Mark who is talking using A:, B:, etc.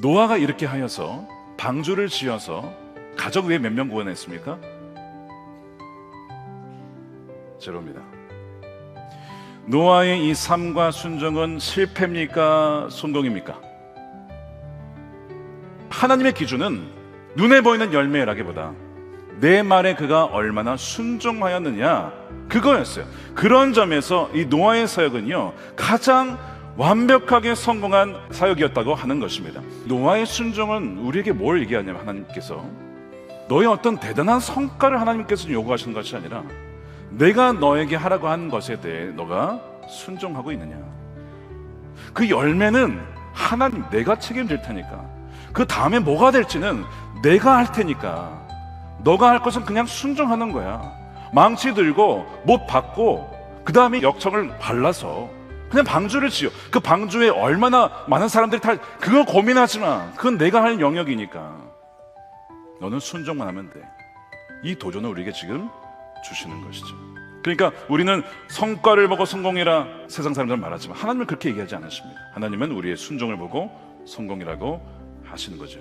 A: 노아가 이렇게 하여서 방주를 지어서 가족 외에 몇 명 구원했습니까? 제로입니다. 노아의 이 삶과 순종은 실패입니까? 성공입니까? 하나님의 기준은 눈에 보이는 열매라기보다 내 말에 그가 얼마나 순종하였느냐 그거였어요. 그런 점에서 이 노아의 사역은요 가장 완벽하게 성공한 사역이었다고 하는 것입니다. 노아의 순종은 우리에게 뭘 얘기하냐면 하나님께서 너의 어떤 대단한 성과를 하나님께서 요구하시는 것이 아니라 내가 너에게 하라고 한 것에 대해 너가 순종하고 있느냐. 그 열매는 하나님 내가 책임질 테니까. 그 다음에 뭐가 될지는 내가 할 테니까. 너가 할 것은 그냥 순종하는 거야. 망치 들고 못 받고 그 다음에 역청을 발라서 그냥 방주를 지어. 그 방주에 얼마나 많은 사람들이 탈 그걸 고민하지 마. 그건 내가 할 영역이니까. 너는 순종만 하면 돼. 이 도전을 우리에게 지금 주시는 것이죠. 그러니까 우리는 성과를 보고 성공이라 세상 사람들은 말하지만 하나님은 그렇게 얘기하지 않으십니다. 하나님은 우리의 순종을 보고 성공이라고 하시는 거죠.